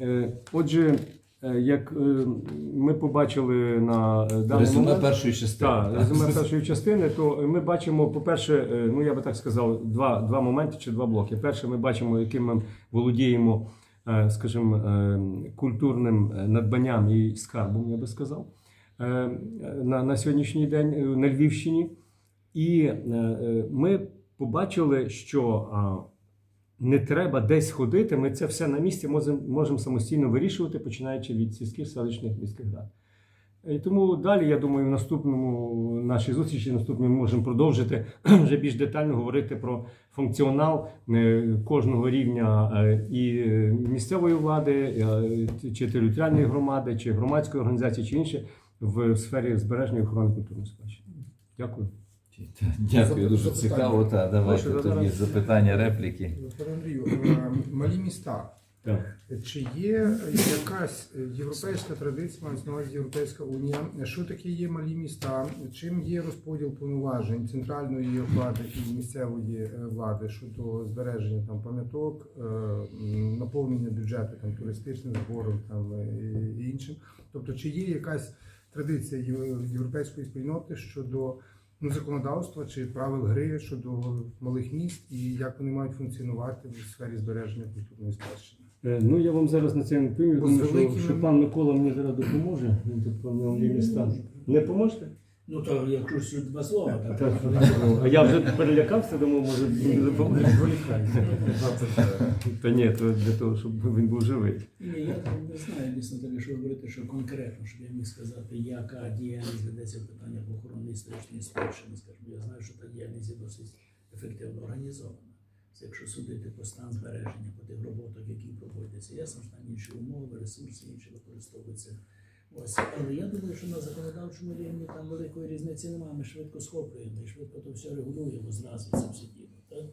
Е, Отже, е, як е, ми побачили на Резюме першої частини. так, резюме першої частини, то ми бачимо, по-перше, ну я би так сказав, два, два моменти чи два блоки. Перше, ми бачимо, яким ми володіємо, скажімо, культурним надбанням і скарбом, я би сказав, на, на сьогоднішній день на Львівщині. І ми побачили, що не треба десь ходити. Ми це все на місці можемо, самостійно вирішувати, починаючи від сільських селищних міських рад. І тому далі, я думаю, в наступному нашій зустрічі наступному ми можемо продовжити вже більш детально говорити про функціонал е, кожного рівня е, і місцевої влади, е, чи територіальної громади, чи громадської організації, чи інше в сфері збереження і охорони культурної спадщини. Дякую. Дякую, дуже цікаво. Та, давайте Прошу, тоді зараз. запитання, репліки. Пане Андрію, е, малі міста. Так. Чи є якась європейська традиція, мається на увазі Європейська унія? Що таке є малі міста? Чим є розподіл повноважень центральної влади і місцевої е, влади щодо збереження там пам'яток, е, м, наповнення бюджету там туристичним збором там е, і іншим? Тобто, чи є якась традиція єв- європейської спільноти щодо законодавства чи правил гри щодо малих міст і як вони мають функціонувати в сфері збереження культурної спадщини? Е, Ну, я вам зараз на це не відповім, тому що, великими- що пан Микола мені зараз допоможе. Він тут певно міста. Не поможете? Ну то якщо ж два слова, так. А я вже перелякався, думав, може допоможе. Та ні, то для того, щоб він був живий. Ні, я там не знаю дійсно таке, що говорити, що конкретно, щоб я міг сказати, яка діяльність ведеться в питаннях охорони історичної спадщини. Скажімо, я знаю, що та діяльність є досить ефективно організована. Це якщо судити по стан збереження, по тих роботах, які проводяться, ясно, що там інші умови, ресурси, інші використовуються. Ось, але я думаю, що на законодавчому рівні там великої різниці немає. Ми швидко схоплюємо і швидко то все регулюємо зразу це все діло. Так?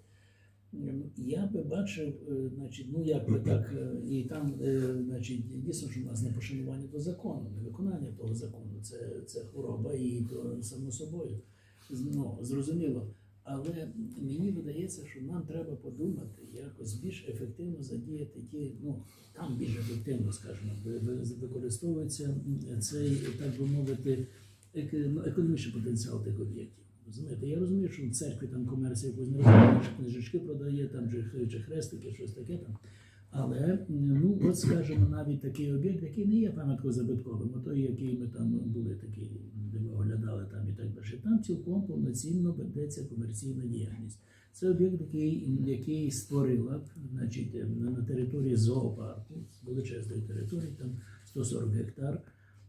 Я би бачив, е, значить, ну як би так, е, і там, е, значить, дійсно, що в нас не пошанування до закону, не виконання того закону, це, це хвороба і то само собою. Ну, зрозуміло. Але мені видається, що нам треба подумати, якось більш ефективно задіяти ті, ну там більш ефективно, скажімо, ви- ви- використовується цей, так би мовити, ну, економічний потенціал тих об'єктів. Розумієте, я розумію, що в церкві там комерція якось не що книжечки продає, там чи, чи хрестики, щось таке там. Але ну, от скажімо, навіть такий об'єкт, який не є пам'яткозабитковим, а той, який ми там були такі, де ми оглядали там і так далі, там цілком повноцінно ведеться комерційна діяльність. Це об'єкт, який, який створила значить, на на території зоопарку, величезної території, там 140 гектар,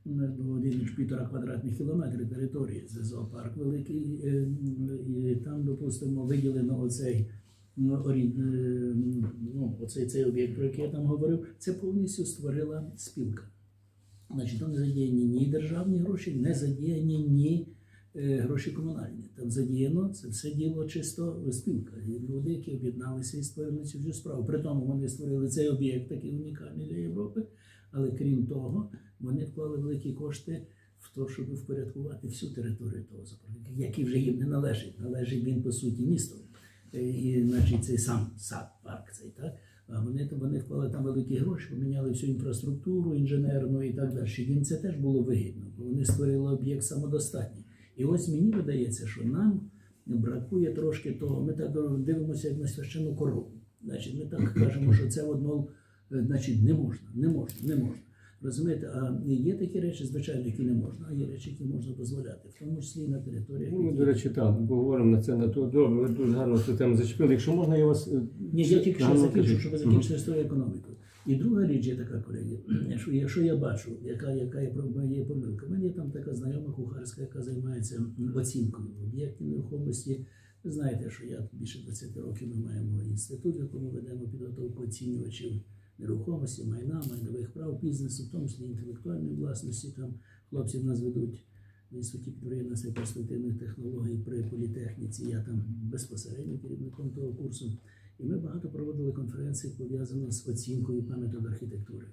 ну, один півтора квадратних кілометри території. Це зоопарк великий. е, І там, допустимо, виділено оцей. е, Ну, оцей цей об'єкт, про який я там говорив, це повністю створила спілка. Значить, там не задіяні ні державні гроші, не задіяні ні е, гроші комунальні. Там задіяно це все діло чисто спілка. Люди, які об'єдналися і створили цю всю справу. При тому вони створили цей об'єкт, такий унікальний для Європи. Але крім того, вони вклали великі кошти в те, щоб впорядкувати всю територію того заповідника, який вже їм не належить. Належить він по суті місту. Е, І, значить, цей сам сад, парк цей, так? Вони, вони вклали там великі гроші, поміняли всю інфраструктуру інженерну і так далі. Їм це теж було вигідно, бо вони створили об'єкт самодостатній. І ось мені видається, що нам бракує трошки того. Ми так дивимося як на священну корову. Значить, ми так кажемо, що це одно, значить, не можна, не можна, не можна. Розумієте, а є такі речі, звичайно, які не можна, а є речі, які можна дозволяти, в тому числі і на територіях. Ну, ми, до речі, так, поговоримо на це на то. Добре, ви дуже гарно цю тему зачепили. Якщо можна, я вас. е, Ні, я тільки що закінчу, щоб ви закінчили з тою економікою. І друга річ є така, колеги, що я, я бачу, яка, яка є, є помилка. У мене є там така знайома кухарська, яка займається оцінкою об'єктів нерухомості. Ви знаєте, що я більше 20 років ми маємо інститут, в якому ведемо підготовку оцінювачів нерухомості, майна, майнових прав бізнесу, в тому числі інтелектуальної власності. Там хлопці в нас ведуть в інституті підприємництва і перспективних технологій при політехніці. Я там безпосередньо керівником того курсу. І ми багато проводили конференцій, пов'язаних з оцінкою пам'яток архітектури.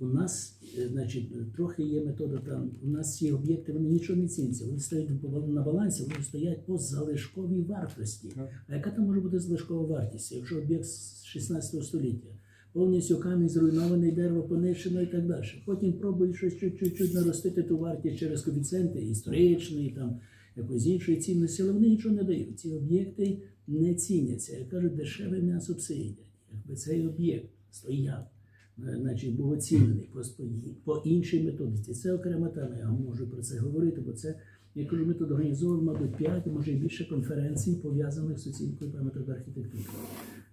У нас, е, значить, трохи є метода там. У нас ці об'єкти вони нічого не ціняться. Вони стоять на балансі, вони стоять по залишковій вартості. А яка там може бути залишкова вартість, якщо об'єкт з 16 століття? Повністю камінь зруйнований, дерево понищено і так далі. Потім пробують щось чуть-чуть наростити ту вартість через коефіцієнти історичної, там якоїсь іншої цінності, але вони нічого не дають. Ці об'єкти не ціняться. Як кажуть, дешеве м'ясо пси їдять. Якби цей об'єкт стояв, е, значить, був оцінений по, іншій методиці. Це окрема тема, я можу про це говорити, бо це, я кажу, ми тут організовуємо, мабуть, 5, може і більше конференцій, пов'язаних з оцінкою пам'яток архітектури.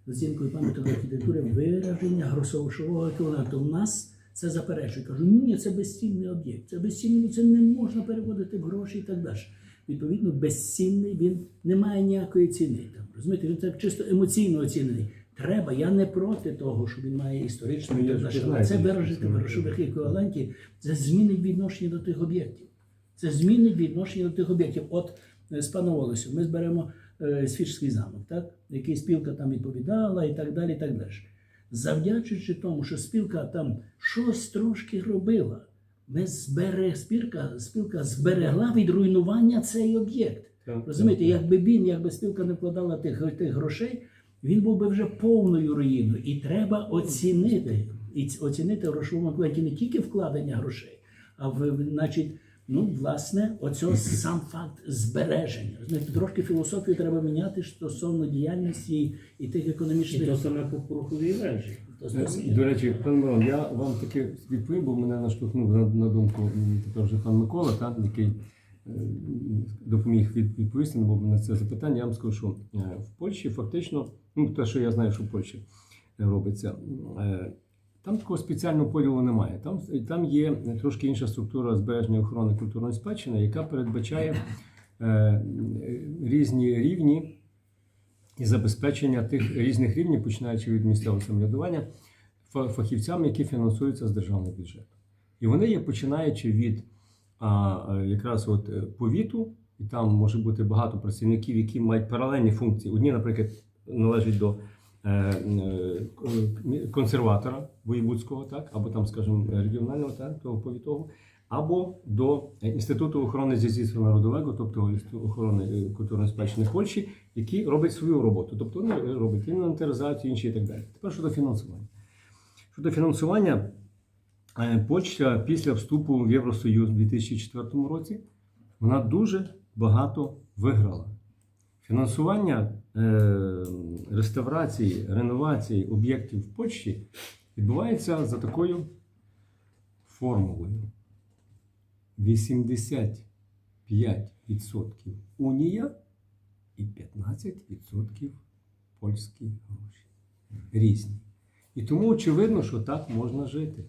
Оцінкою пам'яток архітектури вираження грошового еквіваленту. У нас це заперечує. Кажу, ні, це безцінний об'єкт. Це безцінний, це не можна переводити в гроші і так далі. Відповідно, безцінний він не має ніякої ціни. Там, розумієте, він так чисто емоційно оцінений. Треба, я не проти того, що він має історичну Ну, Але це виражити в грошових еквіваленті, це змінить відношення до тих об'єктів. Це змінить відношення до тих об'єктів. От е, з паном Олесю, ми зберемо е, Свічський замок, так? який спілка там відповідала і так далі. і так далі. Завдячуючи тому, що спілка там щось трошки робила, ми збере, спілка, спілка зберегла від руйнування цей об'єкт. Розумієте, так, якби він, якби спілка не вкладала тих, тих грошей, він був би вже повною руїною. І треба оцінити, і оцінити в грошовому еквіваленті не тільки вкладення грошей, а в- значить, ну, власне, оцього сам факт збереження. Розумієте, трошки філософію треба міняти стосовно діяльності і тих І економічних. то саме по пороховій вежі. То Е, До речі, пан Мирон, я вам таки відповім, бо мене наштовхнув на, на думку тепер вже пан Микола, та, який е, допоміг від, відповісти бо на це запитання. Я вам скажу, що е, в Польщі фактично, ну те, що я знаю, що в Польщі робиться, е, там такого спеціального поділу немає. Там, там є трошки інша структура збереження охорони культурної спадщини, яка передбачає е, різні рівні і забезпечення тих різних рівнів, починаючи від місцевого самоврядування, фахівцями, які фінансуються з державного бюджету. І вони є починаючи від а, якраз от е, повіту, і там може бути багато працівників, які мають паралельні функції. Одні, наприклад, належать до консерватора воєвудського, так, або там, скажімо, регіонального так, того повітового, або до Інституту охорони зв'язку народового, тобто охорони е, культурної спадщини Польщі, які роблять свою роботу. Тобто вони роблять інвентаризацію, інші і так далі. Тепер щодо фінансування. Щодо фінансування, е, Польща після вступу в Євросоюз у 2004 році вона дуже багато виграла. Фінансування е, реставрації, реновації об'єктів в Польщі відбувається за такою формулою. 85% унія і 15% польські гроші. Різні. І тому очевидно, що так можна жити.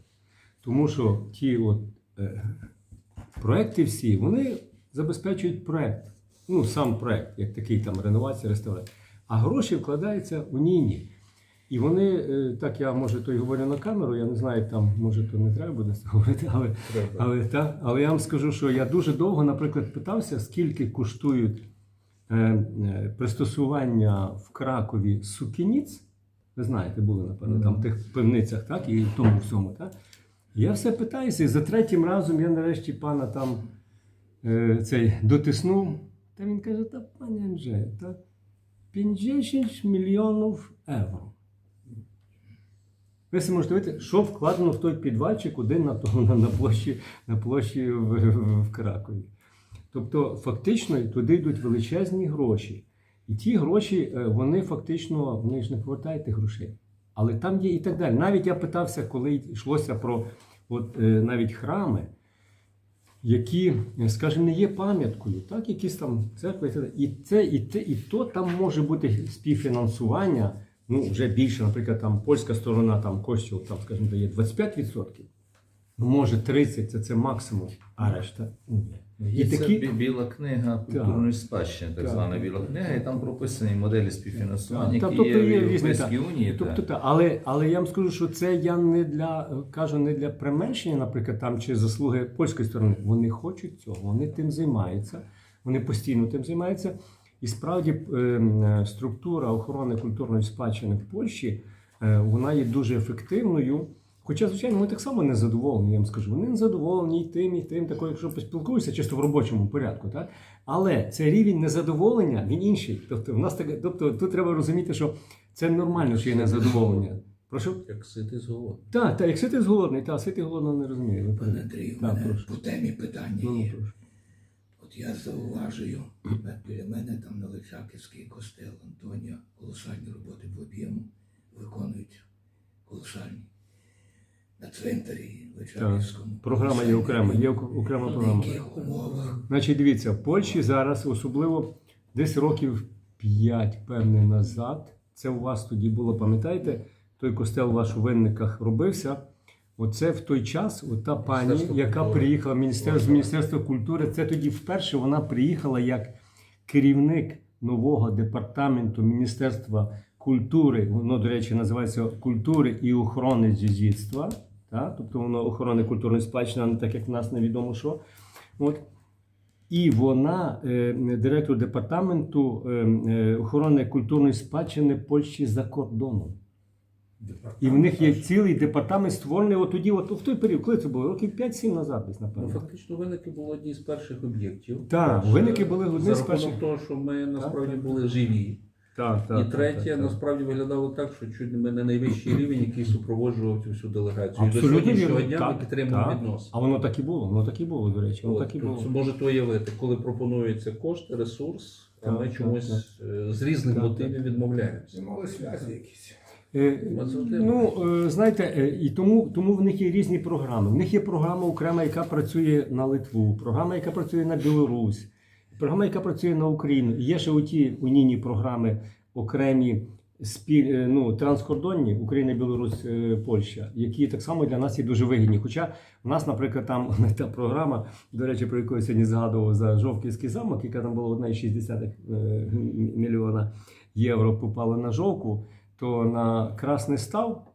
Тому що ті от, е, проекти всі, вони забезпечують проект. Ну, сам проект, як такий там реновація, реставрація. А гроші вкладаються унійні. І вони, е, так я може то й говорю на камеру, я не знаю, там може то не треба буде говорити, але, але, та, але я вам скажу, що я дуже довго, наприклад, питався, скільки коштують е, е, пристосування в Кракові сукініць. Ви знаєте, були, напевно, там в тих пивницях, так, і в тому всьому, так. Я все питаюся, і за третім разом я нарешті пана там е, цей дотиснув. Та він каже, та пані Анджею, та 50 мільйонів євро. Ви собі можете вийти, що вкладено в той підвальчик один на, на, на площі, на площі в, в, в Кракові. Тобто, фактично, туди йдуть величезні гроші. І ті гроші, е, вони фактично вони ж не повертають грошей. Але там є і так далі. Навіть я питався, коли йшлося про от, е, навіть храми, які, скажімо, не є пам'яткою, так, якісь там церкви. І це, і те, і то там може бути співфінансування. Ну, вже більше, наприклад, там польська сторона там коштів, там, скажімо, дає 25%. Ну, може 30% це, це максимум, а решта ні. І це такі- біла книга культурної спадщини, так Так. звана біла книга, і там прописані моделі співфінансування, Так, які тобто є в Європейській. Унії. Тобто, так. та, але, але я вам скажу, що це я не для кажу не для применшення, наприклад, там чи заслуги польської сторони. Вони хочуть цього, вони тим займаються, вони постійно тим займаються. І справді е, е, структура охорони культурної спадщини в Польщі е, вона є дуже ефективною. Хоча, звичайно, ми так само не задоволені, я вам скажу. Вони не задоволені і тим, і тим, такою, якщо поспілкуюся, чисто в робочому порядку. Так? Але цей рівень незадоволення, він інший. Тобто, в нас так, тобто тут треба розуміти, що це нормально, що є незадоволення. Прошу? Як ситий з голоду. Так, так, як сити голодний, так, сити голодно не розуміє. ви Пане. Андрію, Так, мене прошу. по темі питання Ну, ну, є. прошу. От я зауважую, біля мене там на Личаківський костел Антонія колосальні роботи по об'єму виконують колосальні. На цвинтарі Личаківському. Програма є окрема, є окрема програма. Значить, дивіться, в Польщі зараз, особливо десь років 5, певне, назад, це у вас тоді було, пам'ятаєте, той костел ваш у винниках робився. Оце в той час, ота пані, яка приїхала міністерство, з Міністерства культури, це тоді вперше вона приїхала як керівник нового департаменту Міністерства культури. Воно, до речі, називається культури і охорони джезітства. Та? Тобто воно охорони культурної спадщини, а не так як в нас невідомо що. От. І вона е, директор департаменту е, е, охорони культурної спадщини Польщі за кордоном. І в них є цілий департамент створений от тоді, от в той період, коли це було, років 5-7 назад, десь Ну, фактично, виники були одні з перших об'єктів. Так, виники були одні з перших. того, що ми насправді так. були живі. Так, І третє, насправді виглядало так, що чуть не не найвищий рівень, який супроводжував цю всю делегацію. До Абсолютно сьогоднішнього вірно. дня ми підтримуємо так. відносини. А воно так і було, воно так і було, до речі. Воно От, так і тобто було. Можете уявити, коли пропонується кошти, ресурс, а Так, ми так, чомусь е, з різних Так, мотивів відмовляємося. Мали зв'язі якісь. Е, Ну, е, знаєте, і тому, тому в них є різні програми. В них є програма окрема, яка працює на Литву, програма, яка працює на Білорусь, програма, яка працює на Україну. Є ще оті унійні програми окремі е, ну, транскордонні Україна, Білорусь, е, Польща, які так само для нас є дуже вигідні. Хоча в нас, наприклад, там та програма, до речі, про яку я сьогодні згадував за Жовківський замок, яка там була 1,6 е, мільйона євро попала на жовку то на Красний Став,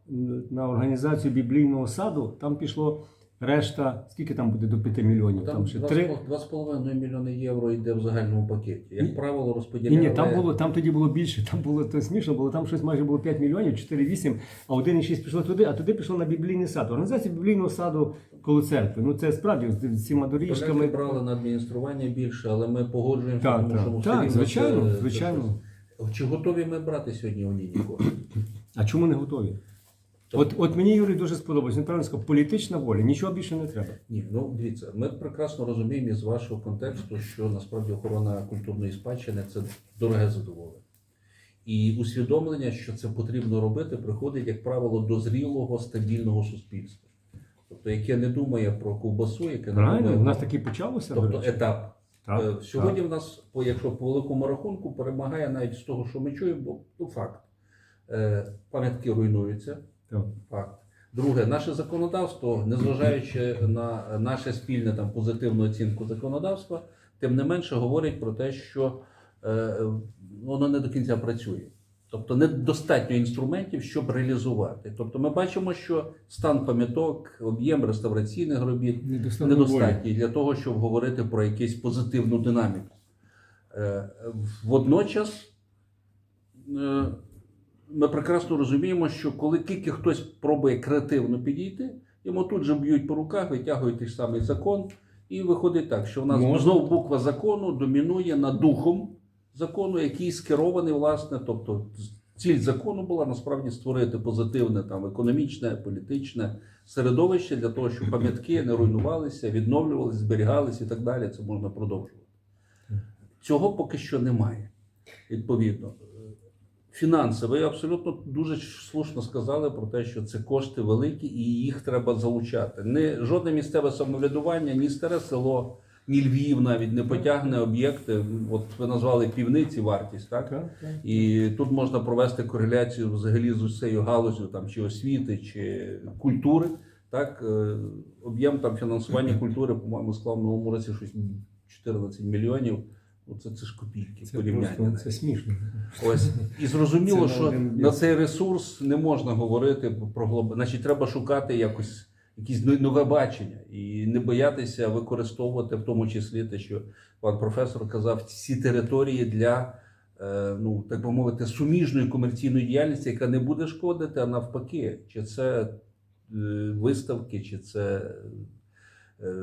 на організацію біблійного саду, там пішло решта, скільки там буде до 5 мільйонів? Там, Там ще 3. 2,5 мільйони євро йде в загальному пакеті. Як Ні. правило, Ні, розподіляли. ні, там було, там тоді було більше, там було то смішно, було там щось майже було 5 мільйонів, 4,8, а 1,6 пішло туди, а туди пішло на біблійний сад. Організація біблійного саду коло церкви. Ну це справді з- цими доріжками. брали на адміністрування більше, але ми погоджуємося, Так, тому що так, ну, все так, звичайно, це- звичайно. Чи готові ми брати сьогодні унійні кошти? А чому не готові? От, от мені Юрій дуже сподобався. Він правильно сказав, політична воля, нічого більше не треба. Ні, ну дивіться, ми прекрасно розуміємо із вашого контексту, що насправді охорона культурної спадщини це дороге задоволення. І усвідомлення, що це потрібно робити, приходить, як правило, до зрілого, стабільного суспільства. Тобто, яке не думає про ковбасу, яке не Правильно, думає у нас таки почалося. тобто етап. Так, Е, так. Сьогодні в нас, якщо по великому рахунку, перемагає навіть з того, що ми чуємо, бо ну, факт. Е, Пам'ятки руйнуються. Факт. Друге, наше законодавство, незважаючи на наше спільне там позитивну оцінку законодавства, тим не менше говорить про те, що е, воно не до кінця працює. Тобто недостатньо інструментів, щоб реалізувати. Тобто ми бачимо, що стан пам'яток, об'єм реставраційних робіт недостатній для того, щоб говорити про якусь позитивну динаміку. Е, Водночас е, ми прекрасно розуміємо, що коли тільки хтось пробує креативно підійти, йому тут же б'ють по руках, витягують той самий закон, і виходить так, що в нас Можна. знову буква закону домінує над духом закону, який скерований, власне, тобто ціль закону була насправді створити позитивне там економічне, політичне середовище для того, щоб пам'ятки не руйнувалися, відновлювалися, зберігалися і так далі. Це можна продовжувати. Цього поки що немає. Відповідно, фінанси. Ви абсолютно дуже слушно сказали про те, що це кошти великі і їх треба залучати. Не жодне місцеве самоврядування, ні старе село, ні Львів навіть не потягне об'єкти. От ви назвали півниці вартість, так? Так, так. І тут можна провести кореляцію взагалі з усією галузю там чи освіти, чи культури. Так, Е, об'єм там фінансування культури, по-моєму, склав в минулому році щось 14 мільйонів. Ну, це, ж копійки Це порівняння. просто це смішно. Ось і зрозуміло, Це що на цей ресурс не можна говорити про глоб... Значить, треба шукати якось якісь нове бачення і не боятися використовувати, в тому числі те, що пан професор казав, ці території для. е, Ну, так би мовити, суміжної комерційної діяльності, яка не буде шкодити, а навпаки, чи це е, виставки, чи це е,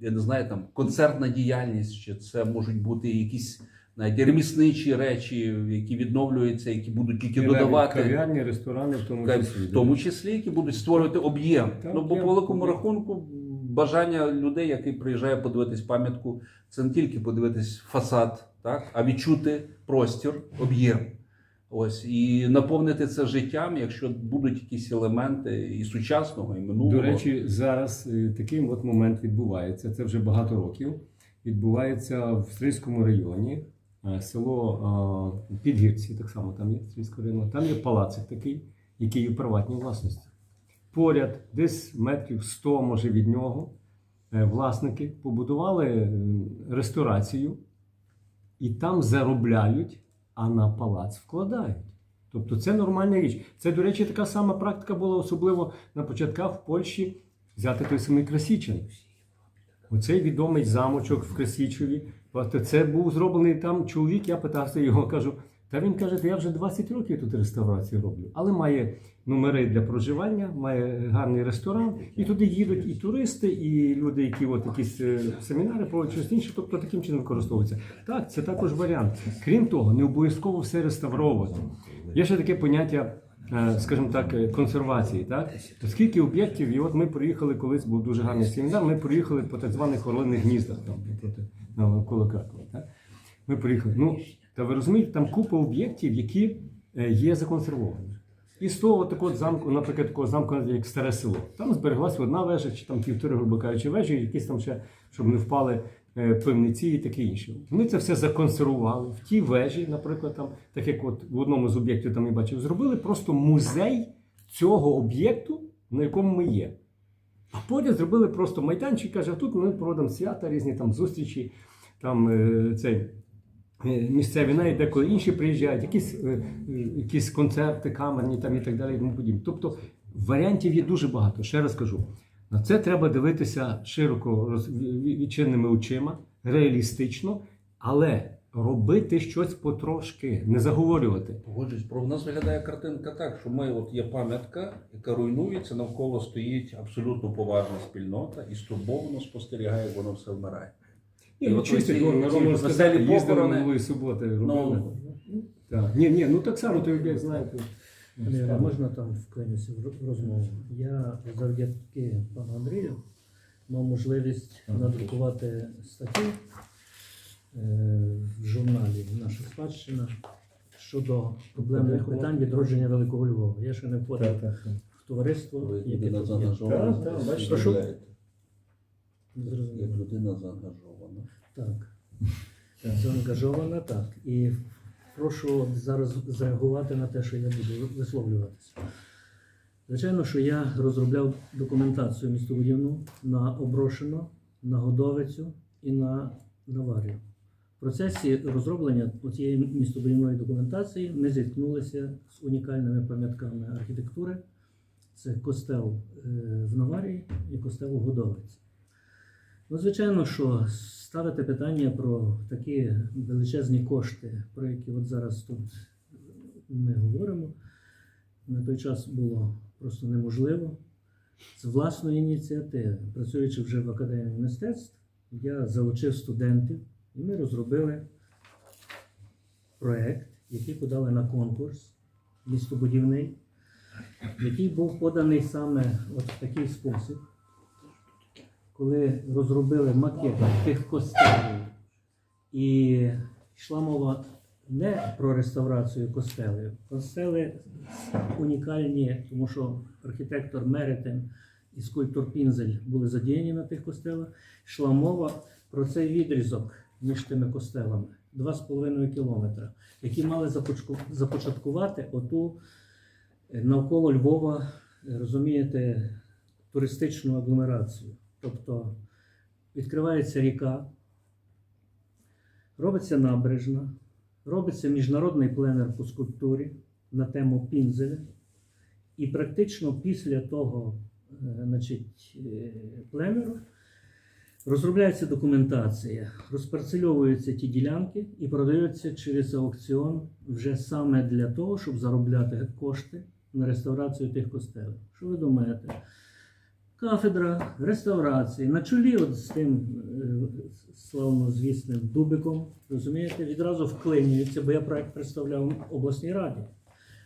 я не знаю, там концертна діяльність, чи це можуть бути якісь навіть ремісничі речі, які відновлюються, які будуть тільки додавати. Кав'ярні, ресторани в тому числі. В тому числі, які будуть створювати об'єм. Ну, бо по великому рахунку бажання людей, які приїжджає подивитись пам'ятку, це не тільки подивитись фасад, так, а відчути простір, об'єм. Ось і наповнити це життям, якщо будуть якісь елементи і сучасного, і минулого. До речі, зараз е, такий от момент відбувається. Це вже багато років. Відбувається в Стрийському районі, е, село Підгірці, так само там є Стрийський район. Там є палацик такий, який є приватній власності. Поряд, десь метрів 100, може, від нього, е, власники побудували ресторацію і там заробляють, а на палац вкладають. Тобто це нормальна річ. Це, до речі, така сама практика була, особливо на початках в Польщі взяти той самий Красічин. Оцей відомий замочок в Красічеві. Це був зроблений там чоловік, я питався його, кажу. Та він каже, я вже 20 років тут реставрацію роблю, але має номери для проживання, має гарний ресторан, і туди їдуть і туристи, і люди, які от якісь е, семінари проводять щось інше, тобто таким чином використовується. Так, це також варіант. Крім того, не обов'язково все реставровувати. Є ще таке поняття, е, скажімо так, е, консервації. Так? Скільки об'єктів, і от ми приїхали колись, був дуже гарний семінар, ми приїхали по так званих орлиних гніздах там, навколо Кракова. Ми приїхали. Ну, та ви розумієте, там купа об'єктів, які е, є законсервовані. І з того такого замку, наприклад, такого замку, як старе село. Там збереглася одна вежа, чи там півтори, грубо кажучи, вежі, якісь там ще, щоб не впали е, пивниці і таке інше. Ми це все законсервували. В тій вежі, наприклад, там, так як от в одному з об'єктів там я бачив, зробили просто музей цього об'єкту, на якому ми є. А поряд зробили просто майданчик, каже, а тут ми проводимо свята, різні там зустрічі, там е, цей. Е, Місцеві навіть деколи інші приїжджають, якісь, е, е, якісь концерти, камерні там і так далі. І тому подібне. Тобто варіантів є дуже багато. Ще раз кажу, на це треба дивитися широко роз- ві- відчиненими очима, реалістично, але робити щось потрошки, не заговорювати. Погоджуюсь, про нас виглядає картинка так, що ми от є пам'ятка, яка руйнується, навколо стоїть абсолютно поважна спільнота і стурбовано спостерігає, як воно все вмирає. Ні, І ну от чисто, ці- ну, ці веселі їздили похорони, минулої суботи, робили. Ну, Так. Ні, ні, ну так само, то як знаєте. Андрій, а можна там вклинюся в ро- розмову? Я завдяки пану Андрію мав можливість надрукувати статтю е, в журналі Наша спадщина щодо проблемних питань відродження Великого Львова. Я ще не входив в товариство, яке тут є. Так, так, бачите. Прошу. Як Зрозуміло. людина заангажована. Так. Заангажована, так. І прошу зараз зреагувати на те, що я буду висловлюватися. Звичайно, що я розробляв документацію містобудівну на Оброшено, на Годовицю і на Наварію. В процесі розроблення цієї містобудівної документації ми зіткнулися з унікальними пам'ятками архітектури. Це костел е, в Наварії і костел у Годовиці. Ну, звичайно, що ставити питання про такі величезні кошти, про які от зараз тут ми говоримо, на той час було просто неможливо. З власної ініціативи, працюючи вже в академії мистецтв, я залучив студентів, і ми розробили проєкт, який подали на конкурс містобудівний, який був поданий саме от в такий спосіб коли розробили макет тих костелів, і йшла мова не про реставрацію костелів. Костели унікальні, тому що архітектор Меретин і скульптор Пінзель були задіяні на тих костелах. Йшла мова про цей відрізок між тими костелами 2,5 кілометра, які мали започаткувати оту е, навколо Львова, е, розумієте, туристичну агломерацію. Тобто відкривається ріка, робиться набережна, робиться міжнародний пленер по скульптурі на тему Пінзеля. І практично після того е, значить, е, пленеру розробляється документація, розпарцельовуються ті ділянки і продаються через аукціон вже саме для того, щоб заробляти кошти на реставрацію тих костелів. Що ви думаєте? Кафедра реставрації на чолі от з тим е, славнозвісним Дубиком, розумієте, відразу вклинюється, бо я проект представляв обласній раді.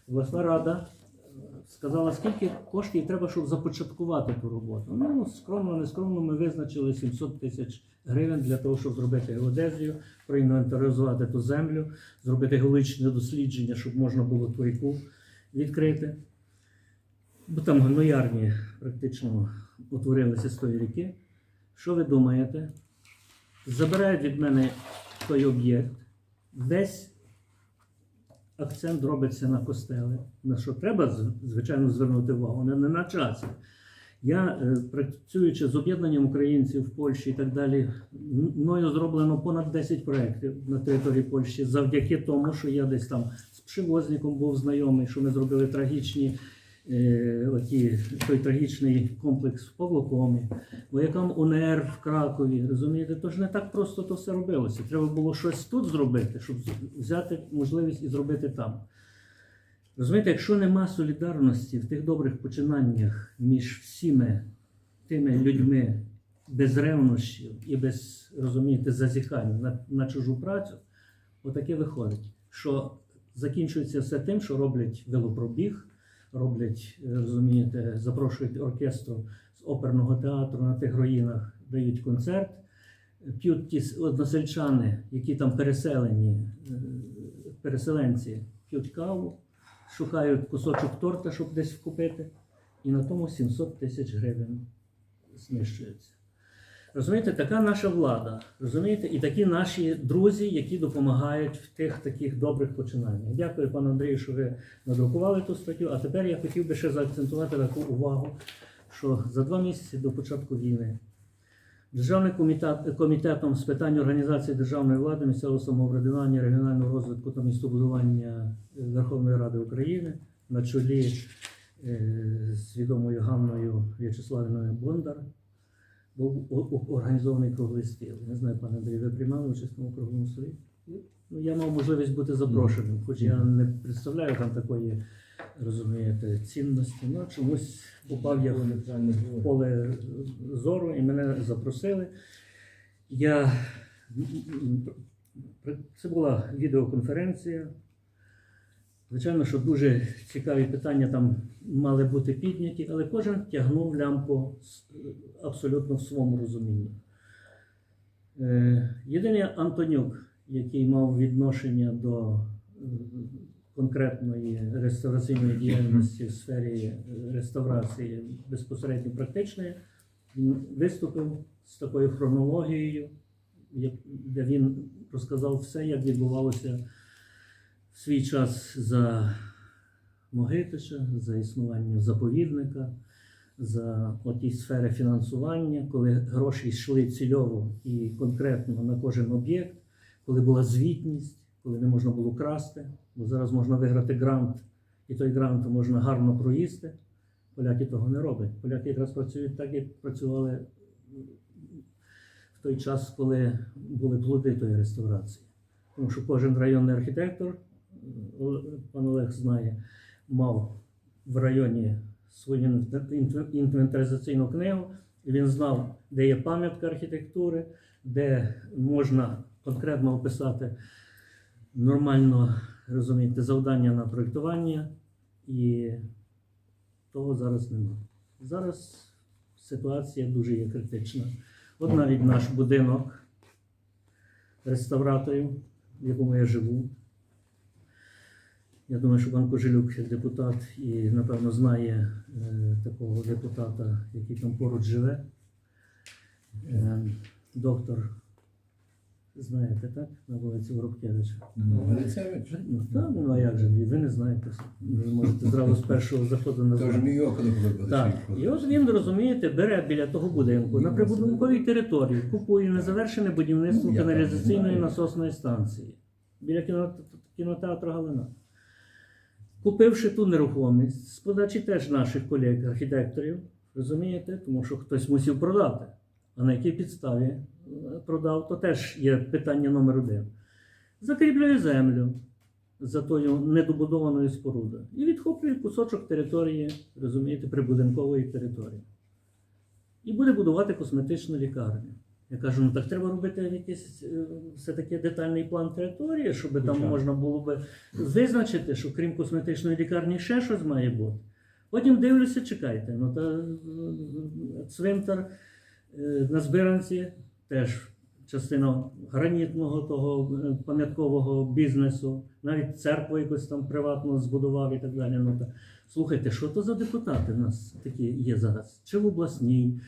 Обласна рада е, сказала, скільки коштів треба, щоб започаткувати ту роботу. Ну, скромно, нескромно, ми визначили 700 тисяч гривень для того, щоб зробити геодезію, проінвентаризувати ту землю, зробити геологічне дослідження, щоб можна було ту ріку відкрити. Бо там гноярні практично утворилися з тої ріки. Що ви думаєте? Забирають від мене той об'єкт, десь акцент робиться на костели, на що треба, звичайно, звернути увагу, не, на часі. Я, е, працюючи з об'єднанням українців в Польщі і так далі, мною зроблено понад 10 проєктів на території Польщі завдяки тому, що я десь там з Пшивозником був знайомий, що ми зробили трагічні. Е, Оті, той трагічний комплекс в Павлокомі, воякам УНР в Кракові, розумієте, тож не так просто то все робилося. Треба було щось тут зробити, щоб взяти можливість і зробити там. Розумієте, якщо нема солідарності в тих добрих починаннях між всіми тими людьми без ревнощів і без розумієте, зазіхань на, на чужу працю, отаке виходить, що закінчується все тим, що роблять велопробіг, роблять, е, розумієте, запрошують оркестру з оперного театру на тих руїнах, дають концерт, п'ють ті односельчани, які там переселені, е, переселенці, п'ють каву, шукають кусочок торта, щоб десь вкупити, і на тому 700 тисяч гривень знищується. Розумієте, така наша влада, розумієте, і такі наші друзі, які допомагають в тих таких добрих починаннях. Дякую, пане Андрію, що ви надрукували ту статтю. А тепер я хотів би ще заакцентувати таку увагу, що за два місяці до початку війни Державним комітет, комітетом з питань організації державної влади, місцевого самоврядування, регіонального розвитку та містобудування е, Верховної Ради України на чолі е, з відомою Ганною В'ячеславівною Бондар був організований круглий стіл. Не знаю, пане Андрій, ви приймали участь в круглому столі? Ну, я мав можливість бути запрошеним, хоч я не представляю там такої, розумієте, цінності. Ну, чомусь попав я в поле зору і мене запросили. Я... Це була відеоконференція. Звичайно, що дуже цікаві питання там мали бути підняті, але кожен тягнув лямпу с- абсолютно в своєму розумінні. Е, Єдиний Антонюк, який мав відношення до е, конкретної реставраційної діяльності в сфері реставрації безпосередньо практичної, він виступив з такою хронологією, де він розказав все, як відбувалося свій час за Могитича, за існування заповідника, за оті сфери фінансування, коли гроші йшли цільово і конкретно на кожен об'єкт, коли була звітність, коли не можна було красти, бо зараз можна виграти грант, і той грант можна гарно проїсти. Поляки того не роблять. Поляки якраз працюють так, як працювали в той час, коли були плоди тої реставрації. Тому що кожен районний архітектор, пан Олег знає, мав в районі свою інвен- інвентаризаційну книгу, він знав, де є пам'ятка архітектури, де можна конкретно описати нормально розумієте, завдання на проєктування, і того зараз немає. Зараз ситуація дуже є критична. От навіть наш будинок реставраторів, в якому я живу. Я думаю, що пан Кожелюк як депутат і, напевно, знає е, такого депутата, який там поруч живе. Е, доктор, знаєте, так? На вулиці Воробкевича. Галицевич? Ну, так, ну а як же, ви не знаєте. Ви можете зразу з першого заходу Тож назвати. мій около Так, і от він, розумієте, бере біля того будинку на прибудинковій території, купує незавершене будівництво Ну, каналізаційної насосної станції біля кіно- кінотеатру Галина. Купивши ту нерухомість з подачі теж наших колег-архітекторів, розумієте, тому що хтось мусив продати. А на якій підставі е, продав, то теж є питання номер один. Закріплює землю за тою недобудованою спорудою і відхоплює кусочок території, розумієте, прибудинкової території. і буде будувати косметичну лікарню. Я кажу, ну так треба робити якийсь е, все-таки детальний план території, щоб там Звичайно. можна було би визначити, що крім косметичної лікарні ще щось має бути. Потім дивлюся, чекайте, ну та е, цвинтар е, на збиранці теж частина гранітного того пам'яткового бізнесу, навіть церкву якусь там приватну збудував і так далі. Ну, та, слухайте, що то за депутати в нас такі є зараз? Чи в обласній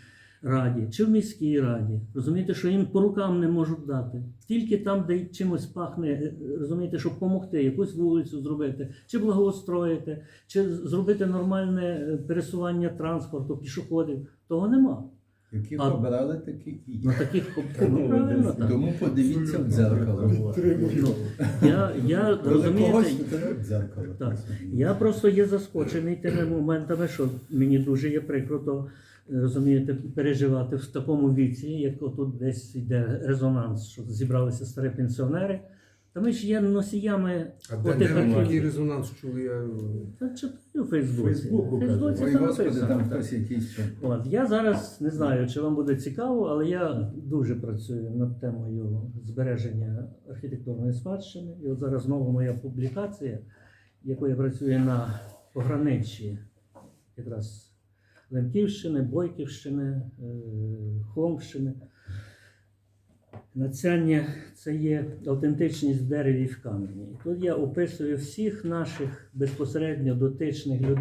раді, чи в міській раді? Розумієте, що їм по рукам не можуть дати. Тільки там, де чимось пахне, е, розумієте, щоб допомогти, якусь вулицю зробити, чи благоустроїти, чи зробити нормальне е, пересування транспорту, пішоходів. Того нема. Які А- обирали, такі і Ну є. таких ну, правильно так. Тому подивіться в дзеркало. Я, я Коли розумієте, в дзеркало. Так. Я просто є заскочений тими моментами, що мені дуже є прикро, то е, розумієте, переживати в такому віці, як отут десь йде резонанс, що зібралися старі пенсіонери. Та ми ж є носіями А де, отих такий резонанс чули? Я... Та читаю у Фейсбуці. Фейсбуку, В Ой, це господи, написано. там хтось якийсь ще. От, я зараз не знаю, чи вам буде цікаво, але я дуже працюю над темою збереження архітектурної спадщини. І от зараз знову моя публікація, яку я працюю на пограниччі якраз Лемківщини, Бойківщини, е, Холмщини. Нацяння це є автентичність в і в камені. Тут я описую всіх наших безпосередньо дотичних людей.